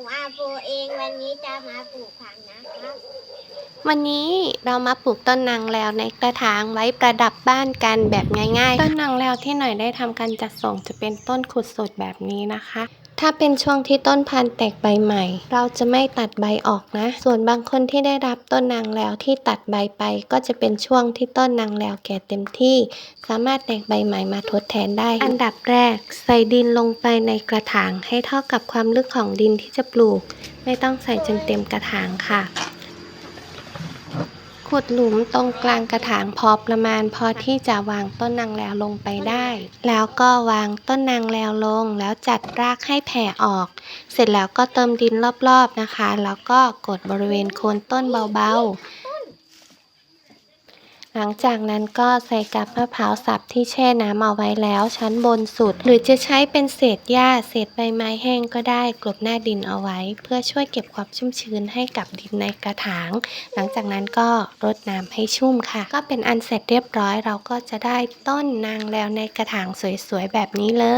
ผมอาปูเองวันนี้จะมาปลูกผักนะครับ วันนี้เรามาปลูกต้นนางแล้วในกระถางไว้ประดับบ้านกันแบบง่าย ๆ ต้นนางแล้วที่หน่อยได้ทำการจัดส่งจะเป็นต้นขุดสดแบบนี้นะคะ ถ้าเป็นช่วงที่ต้นพันธุ์แตกใบใหม่ เราจะไม่ตัดใบออกนะ ส่วนบางคนที่ได้รับต้นนางแล้วที่ตัดใบไป ก็จะเป็นช่วงที่ต้นนางแล้วแก่เต็มที่ สามารถแตกใบใหม่มาทดแทนได้ อันดับแรก ใส่ดินลงไปในกระถางให้เท่ากับความลึกของดินที่จะปลูก ไม่ต้องใส่จนเต็มกระถางค่ะ ขุดหลุมตรงกลางกระถางพอประมาณพอที่จะวางต้นนางแล้วลงไปได้ แล้วก็วางต้นนางแล้วลงแล้วจัดรากให้แผ่ออก เสร็จแล้วก็เติมดินรอบๆนะคะ แล้วก็กดบริเวณโคนต้นเบาๆ หลังจากนั้นก็ใส่กับมะพร้าวสับที่แช่น้ำเอาไว้แล้วชั้นบนสุด หรือจะใช้เป็นเศษหญ้าเศษใบไม้แห้งก็ได้กลบหน้าดินเอาไว้ เพื่อช่วยเก็บความชุ่มชื้นให้กับดินในกระถาง หลังจากนั้นก็รดน้ำให้ชุ่มค่ะ ก็เป็นอันเสร็จเรียบร้อยเราก็จะได้ต้นนางแล้วในกระถางสวยๆแบบนี้เลย